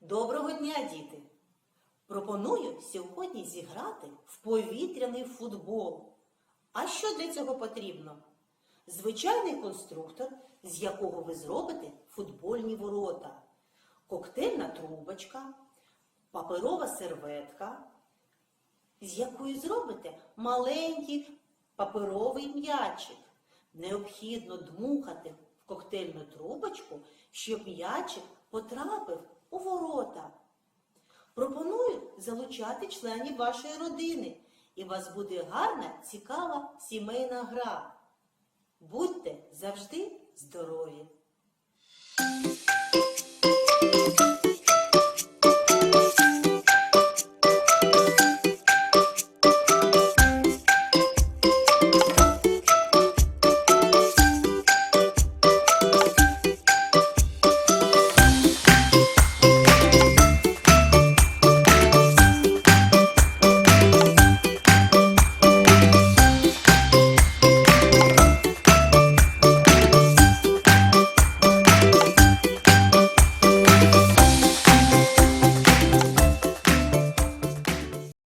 Доброго дня, діти! Пропоную сьогодні зіграти в повітряний футбол. А що для цього потрібно? Звичайний конструктор, з якого ви зробите футбольні ворота, коктейльна трубочка, паперова серветка, з якої зробите маленький паперовий м'ячик. Необхідно дмухати в коктейльну трубочку, щоб м'ячик потрапив у ворота. Пропоную залучати членів вашої родини, і вас буде гарна, цікава сімейна гра. Будьте завжди здорові!